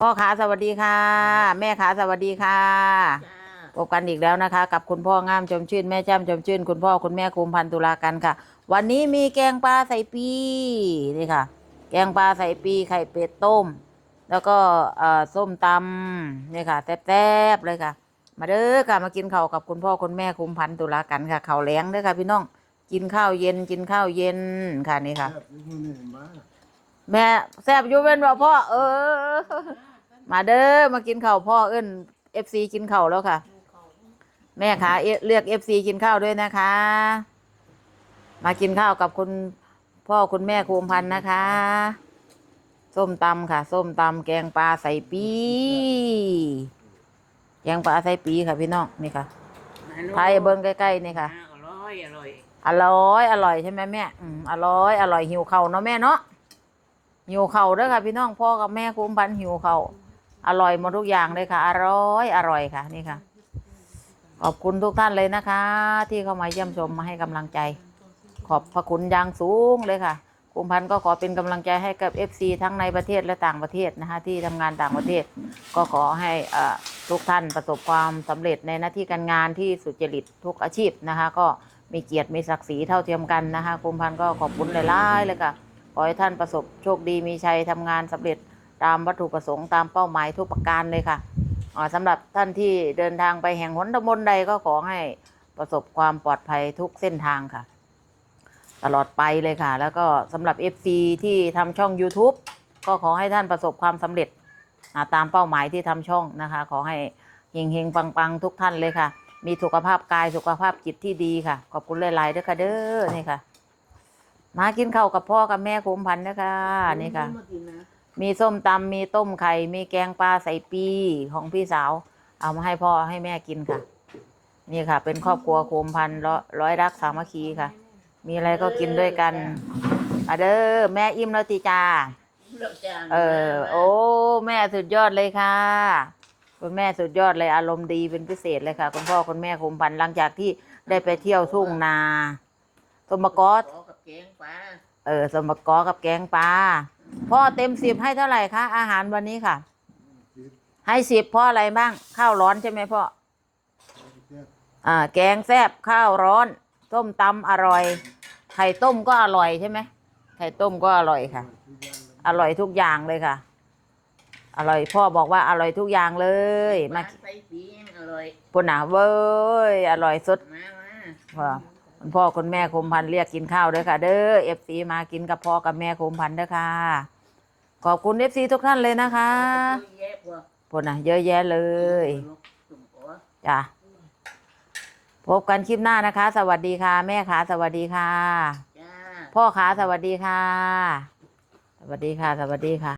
พ่อขาสวัสดีค่ะ แม่ขาสวัสดีค่ะจ้าพบกันอีกแล้วนะคะ กับคุณพ่องามชมชื่นแม่จ้ำชมชื่น คุณพ่อคุณแม่คุมพันธุลากันค่ะ วันนี้มีแกงปลาใส่ปีนี่ค่ะ แกงปลาใส่ปีไข่เป็ดต้ม แล้วก็เอ่อส้มตำนี่ค่ะแซ่บๆเลยค่ะ มาเด้อค่ะมากินข้าวกับคุณพ่อคุณแม่คุมพันธุลากันค่ะข้าวแล้งเด้อค่ะพี่น้องกินข้าวเย็นกินข้าวเย็นค่ะนี่ค่ะ แบบนี้นี่มาแม่แซบอยู่เป็นบ่พ่อเออ มาเด้อมากินข้าวพ่อเอิ้นเอฟซีกินข้าวแล้วค่ะ แม่ขาเอเรียกเอฟซีกินข้าวด้วยนะคะ มากินข้าวกับคุณพ่อคุณแม่คูมพันธ์นะคะ ส้มตำค่ะ ส้มตำแกงปลาใส่ปีแกงปลาใส่ปีค่ะพี่น้องนี่ค่ะไทยเบิ้งใกล้ๆนี่ค่ะ อร่อย อร่อย อร่อย อร่อยใช่ไหมแม่อืมอร่อย อร่อยหิวเข่าวเนาะแม่เนาะ หิวเข่าเด้อค่ะพี่น้องพ่อกับแม่คุ้มพันหิวเข่าอร่อยหมดทุกอย่างเลยค่ะ อร่อยอร่อยค่ะนี่ค่ะ ขอบคุณทุกท่านเลยนะคะ ที่เข้ามาเยี่ยมชมมาให้กำลังใจ ขอบพระคุณอย่างสูงเลยค่ะคุมพันก็ขอเป็นกำลังใจให้กับ FC ทั้งในประเทศและต่างประเทศนะคะที่ทำงานต่างประเทศ ก็ขอให้ทุกท่านประสบความสำเร็จในหน้าที่การงานที่สุจริตทุกอาชีพนะคะ ก็มีเกียรติมีศักดิ์ศรีเท่าเทียมกันนะคะคุมพันก็ขอบคุณหลายๆเลยค่ะ ขอให้ท่านประสบโชคดีมีชัยทำงานสำเร็จตามวัตถุประสงค์ตามเป้าหมายทุกประการเลยค่ะอ่าสำหรับท่านที่เดินทางไปแห่งหนตำบลใดก็ขอให้ประสบความปลอดภัยทุกเส้นทางค่ะ ตลอดไปเลยค่ะ แล้วก็สำหรับ FC ที่ทำช่อง YouTube ก็ขอให้ท่านประสบความสำเร็จตามเป้าหมายที่ทำช่องนะคะ ขอให้เฮงเฮงปังปังๆ ทุกท่านเลยค่ะ มีสุขภาพกายสุขภาพจิตที่ดีค่ะ ขอบคุณหลายๆด้วยค่ะเด้อนี่ค่ะ มากินข้าวกับพ่อกับแม่คุ้มพันธ์นะคะนี่ค่ะมากินนะมีส้มตำมีต้มไข่ มีแกงปลาใส่ปีของพี่สาว เอามาให้พ่อให้แม่กินค่ะ นี่ค่ะ เป็นครอบครัวโคมพันธุ์ร้อยร้อยรักสามัคคีค่ะ มีอะไรก็กินด้วยกันอะเด้อแม่อิ่มแล้วติจ้าเราจะเออ โอ้ แม่สุดยอดเลยค่ะคุณแม่สุดยอดเลยอารมณ์ดีเป็นพิเศษเลยค่ะ คุณพ่อคุณแม่คุมพันธุ์หลังจากที่ได้ไปเที่ยวทุ่งนาสมกอสขอกับ แกงปลาเออสมกอกับแกงปลาพ่อเต็มสิบให้เท่าไหร่คะอาหารวันนี้ค่ะ ให้สิบเพราะอะไรบ้าง ข้าวร้อนใช่ไหมพ่ออ่าแกงแซบข้าวร้อน ต้มตำอร่อย ไข่ต้มก็อร่อยใช่ไหมไข่ต้มก็อร่อยค่ะ อร่อยทุกอย่างเลยค่ะ อร่อยพ่อบอกว่าอร่อยทุกอย่างเลยมามาใส่ปีนอร่อยปุ่นหนาเว้ยอร่อยสุดมามาว่า คุณพ่อคุณแม่คมพันธุ์เรียกกินข้าวเด้อค่ะเด้อเอฟซีมากินกับพ่อกับแม่คมพันธุ์เด้อค่ะ ขอบคุณเอฟซีทุกท่านเลยนะคะเยอะกว่าปุ่นน่ะเยอะแยะเลยจุ่มหัวจ้ะพบกันคลิปหน้านะคะ สวัสดีค่ะ แม่ขาสวัสดีค่ะจ้าพ่อขาสวัสดีค่ะ สวัสดีค่ะ สวัสดีค่ะ